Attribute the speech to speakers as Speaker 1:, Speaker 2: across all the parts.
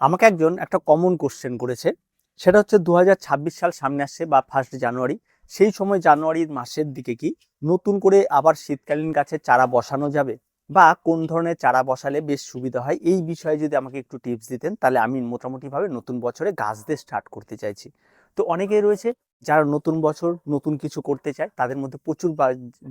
Speaker 1: আমাকে একজন একটা কমন কোশ্চেন করেছে। সেটা হচ্ছে দু হাজার ছাব্বিশ সাল সামনে আসছে বা ফার্স্ট জানুয়ারি সেই সময় জানুয়ারির মাসের দিকে কি নতুন করে আবার শীতকালীন গাছের চারা বসানো যাবে? বা কোন ধরনের চারা বসালে বেশ সুবিধা হয়? এই বিষয়ে যদি আমাকে একটু টিপস দিতেন, তাহলে আমি মোটামুটিভাবে নতুন বছরে গাছ দিয়ে স্টার্ট করতে চাইছি। তো অনেকেই রয়েছে যারা নতুন বছর নতুন কিছু করতে চায়, তাদের মধ্যে প্রচুর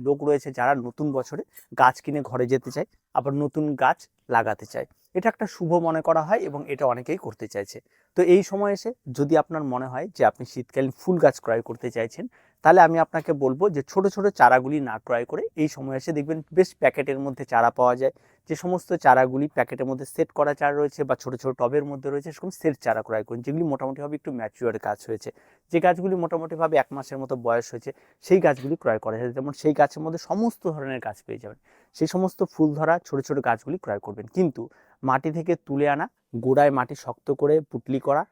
Speaker 1: লোক রয়েছে যারা নতুন বছরে গাছ কিনে ঘরে যেতে চায়, আবার নতুন গাছ লাগাতে চায়। এটা একটা শুভ মনে করা হয় এবং এটা অনেকেই করতে চাইছে। তো এই সময় এসে যদি আপনার মনে হয় যে আপনি শীতকালীন ফুল গাছ ক্রয় করতে চাইছেন, তাহলে আমি আপনাকে বলব যে ছোট ছোট চারাগুলি না ক্রয় করে এই সময় এসে দেখবেন বেশ প্যাকেটের মধ্যে চারা পাওয়া যায়। যে সমস্ত চারাগুলি প্যাকেটের মধ্যে সেট করা চারা রয়েছে বা ছোট ছোট টবের মধ্যে রয়েছে, সেরকম সেট চারা ক্রয় করুন, যেগুলি মোটামুটিভাবে একটু ম্যাচিওর গাছ হয়েছে। যে গাছগুলি মোটামুটিভাবে এক মাসের মতো বয়স হয়েছে, সেই গাছগুলি ক্রয় করা যায়। যেমন সেই গাছের মধ্যে সমস্ত ধরনের গাছ পেয়ে যাবেন। সেই সমস্ত ফুল ধরা ছোট ছোট গাছগুলি ক্রয় করবেন। কিন্তু মাটি থেকে তুলে আনা, গোড়ায় মাটি শক্ত করে পুটলি করা,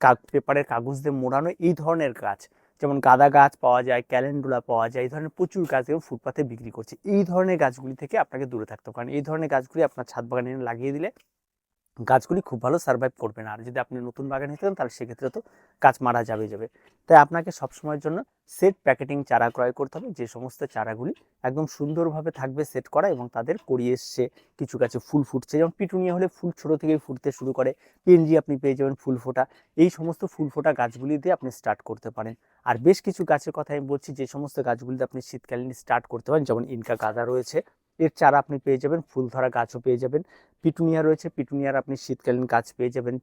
Speaker 1: কাগ- পেপারের কাগজ দিয়ে মোড়ানো, এই ধরনের গাছ। যেমন গাঁদা গাছ পাওয়া যায়, ক্যালেন্ডুলা পাওয়া যায়, এই ধরনের প্রচুর গাছ এবং ফুটপাথে বিক্রি করছে। এই ধরনের গাছগুলি থেকে আপনাকে দূরে থাকতে হবে। কারণ এই ধরনের গাছগুলি আপনার ছাদ বাগানে লাগিয়ে দিলে গাছগুলি খুব ভালো সার্ভাইভ করবে না। আর যদি আপনি নতুন বাগান চান, তাহলে সেক্ষেত্রে তো গাছ মারা যাবে যাবে। তাই আপনাকে সবসময়ের জন্য সেট প্যাকেটিং চারা ক্রয় করতে হবে। যে সমস্ত চারাগুলি একদম সুন্দরভাবে থাকবে সেট করা এবং তাদের করিয়ে এসছে কিছু গাছে ফুল ফুটছে। যেমন পিটুনিয়া হলে ফুল ছোটো থেকেই ফুটতে শুরু করে পেনজি আপনি পেয়ে যাবেন ফুল ফোটা। এই সমস্ত ফুল ফোটা গাছগুলি দিয়ে আপনি স্টার্ট করতে পারেন। আর বেশ কিছু গাছের কথা আমি বলছি, যে সমস্ত গাছগুলিতে আপনি শীতকালীন স্টার্ট করতে পারেন, যেমন ইনকা গাঁদা রয়েছে এর চারা আপনি পেয়ে যাবেন ফুল ধরা গাছও পেয়ে যাবেন। পিটুনিয়া রয়েছে, পিটুনিয়ার আপনি শীতকালীন গাছ পেয়ে যাবেন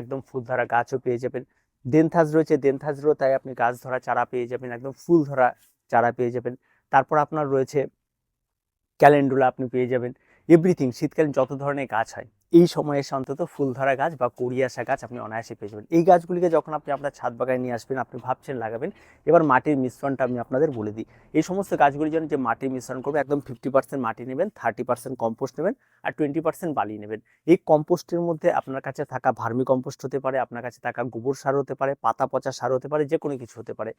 Speaker 1: একদম ফুল ধরা গাছও পেয়ে যাবেন। দেনথাজ রয়েছে, দেনথাজরও তাই আপনি গাছ ধরা চারা পেয়ে যাবেন, একদম ফুল ধরা চারা পেয়ে যাবেন। তারপর আপনার রয়েছে, ক্যালেন্ডুলা আপনি পেয়ে যাবেন। এভরিথিং, শীতকালীন যত ধরনের গাছ হয়। এই সময়ে এসে অন্তত ফুল ধরা গাছ বা কড়ি আসা গাছ আপনি অনায়াসে পেয়ে যাবেন। এই গাছগুলিকে যখন আপনি আপনার ছাদ বাগানে নিয়ে আসবেন, আপনি ভাবছেন লাগাবেন, এবার মাটির মিশ্রণটা আমি আপনাদের বলে দিই। এই সমস্ত গাছগুলি যেন যে মাটির মিশ্রণ করবে, একদম ফিফটি পার্সেন্ট মাটি নেবেন থার্টি পার্সেন্ট কম্পোস্ট নেবেন আর টোয়েন্টি পার্সেন্ট বালি নেবেন। এই কম্পোস্টের মধ্যে আপনার কাছে থাকা ভার্মি কম্পোস্ট হতে পারে, আপনার কাছে থাকা গোবর সার হতে পারে, পাতা পচা সার হতে পারে যে কোনো কিছু হতে পারে।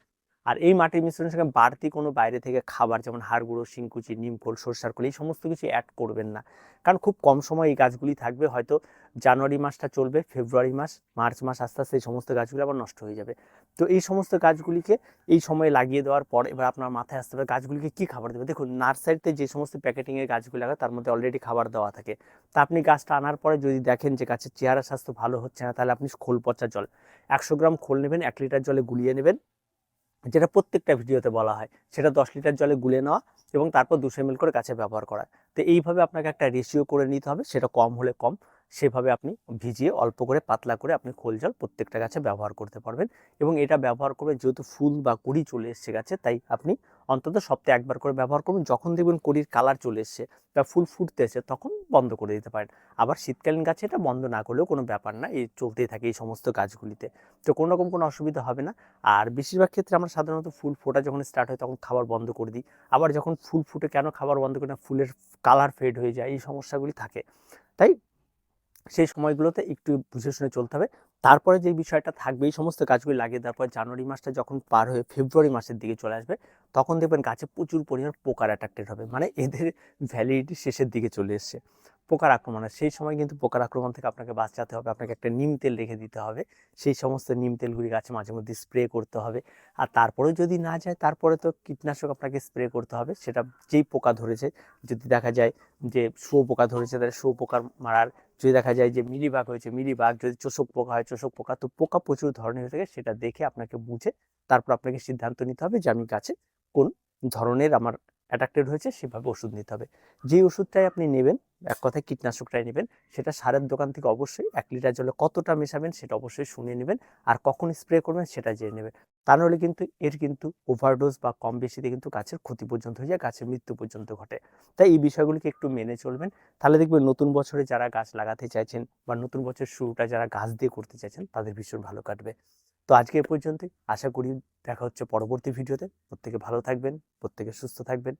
Speaker 1: আর এই মাটির মিশ্রণের সঙ্গে বাড়তি কোনো বাইরে থেকে খাবার, যেমন হাড় গুঁড়ো, শিংকুচি নিমখোল সরষার খোল, এই সমস্ত কিছু অ্যাড করবেন না। কারণ খুব কম সময় এই গাছগুলি থাকবে, হয়তো জানুয়ারি মাসটা চলবে, ফেব্রুয়ারি মাস, মার্চ মাস আস্তে আস্তে এই সমস্ত গাছগুলি আবার নষ্ট হয়ে যাবে। তো এই সমস্ত গাছগুলিকে এই সময়ে লাগিয়ে দেওয়ার পর এবার আপনার মাথায় আসতে হবে গাছগুলিকে কী খাবার দেবে? দেখুন, নার্সারিতে যে সমস্ত প্যাকেটিংয়ের গাছগুলি লাগে তার মধ্যে অলরেডি খাবার দেওয়া থাকে। তা আপনি গাছটা আনার পরে যদি দেখেন যে গাছের চেহারা স্বাস্থ্য ভালো হচ্ছে না, তাহলে আপনি খোল পচা জল, একশো গ্রাম খোল নেবেন, এক লিটার জলে গুলিয়ে নেবেন যেটা প্রত্যেকটা ভিডিওতে বলা হয়, সেটা দশ লিটার জলে গুলে নেওয়া এবং তারপর দুশো এমএল করে গাছে ব্যবহার করা। তো এইভাবে আপনাকে একটা রেশিও করে নিতে হবে, সেটা কম হলে কম। সেভাবে আপনি ভিজিয়ে অল্প করে পাতলা করে আপনি খোল জল প্রত্যেকটা গাছে ব্যবহার করতে পারবেন এবং এটা ব্যবহার করবে যেহেতু ফুল বা কুড়ি চলে এসছে গাছে, তাই আপনি অন্তত সপ্তাহে একবার করে ব্যবহার করবেন। যখন দেখবেন কুড়ির কালার চলে এসছে বা ফুল ফুটতে এসে তখন বন্ধ করে দিতে পারেন। আবার শীতকালীন গাছে এটা বন্ধ না করলেও কোনো ব্যাপার না, এই চলতেই থাকে এই সমস্ত গাছগুলিতে। তো কোনো রকম কোনো অসুবিধা হবে না। আর বেশিরভাগ ক্ষেত্রে আমরা সাধারণত ফুল ফোটা যখন স্টার্ট হয় তখন খাবার বন্ধ করে দিই। আবার যখন ফুল ফুটে কেন খাবার বন্ধ করি না, ফুলের কালার ফেড হয়ে যায়, এই সমস্যাগুলি থাকে। তাই সেই সময়গুলোতে একটু বুঝে শুনে চলতে হবে। তারপরে যে বিষয়টা থাকবে, এই সমস্ত গাছগুলি লাগিয়ে দেওয়ার পর জানুয়ারি মাসটা যখন পার হয়ে ফেব্রুয়ারি মাসের দিকে চলে আসবে, তখন দেখবেন গাছে প্রচুর পরিমাণ পোকার অ্যাট্রাক্টেড হবে। মানে এদের ভ্যালিডিটি শেষের দিকে চলে এসছে। পোকার আক্রমণ সেই সময় কিন্তু পোকার আক্রমণ থেকে আপনাকে বাঁচাতে হবে। আপনাকে একটা নিম তেল রেখে দিতে হবে। সেই সমস্ত নিম তেলগুলি গাছে মাঝে মধ্যে স্প্রে করতে হবে। আর তারপরেও যদি না যায়, তারপরে তো কীটনাশক আপনাকে স্প্রে করতে হবে। সেটা যেই পোকা ধরেছে, যদি দেখা যায় যে শুয়ো পোকা ধরেছে, তাহলে শুয়ো পোকার মারার যদি দেখা যায় যে মিলিবাগ হয়েছে, মিলিবাগ যদি চোষক পোকা হয়, চোষক পোকা, তো পোকা প্রচুর ধরনের হয়ে থাকে, সেটা দেখে আপনাকে বুঝে তারপর আপনাকে সিদ্ধান্ত নিতে হবে যে আমি গাছে কোন ধরনের আমার অ্যাট্রাক্টেড হয়েছে, সেভাবে ওষুধ নিতে হবে। যেই ওষুধটাই আপনি নেবেন, এক কথায় কীটনাশকটাই নেবেন, সেটা সারের দোকান থেকে অবশ্যই এক লিটার জলে কতটা মেশাবেন সেটা অবশ্যই শুনে নেবেন, আর কখন স্প্রে করবেন সেটা জেনে নেবেন। তা নাহলে কিন্তু এর কিন্তু ওভারডোজ বা কম বেশিতে কিন্তু গাছের ক্ষতি পর্যন্ত হয়ে যায়, গাছের মৃত্যু পর্যন্ত ঘটে। তাই এই বিষয়গুলিকে একটু মেনে চলবেন। তাহলে দেখবেন নতুন বছরে যারা গাছ লাগাতে চাইছেন বা নতুন বছর শুরুটা যারা গাছ দিয়ে করতে চাইছেন, তাদের ভীষণ ভালো কাটবে। তো আজকে পর্যন্তই। আশা করি দেখা হচ্ছে পরবর্তী ভিডিওতে। প্রত্যেকে ভালো থাকবেন, প্রত্যেকে সুস্থ থাকবেন।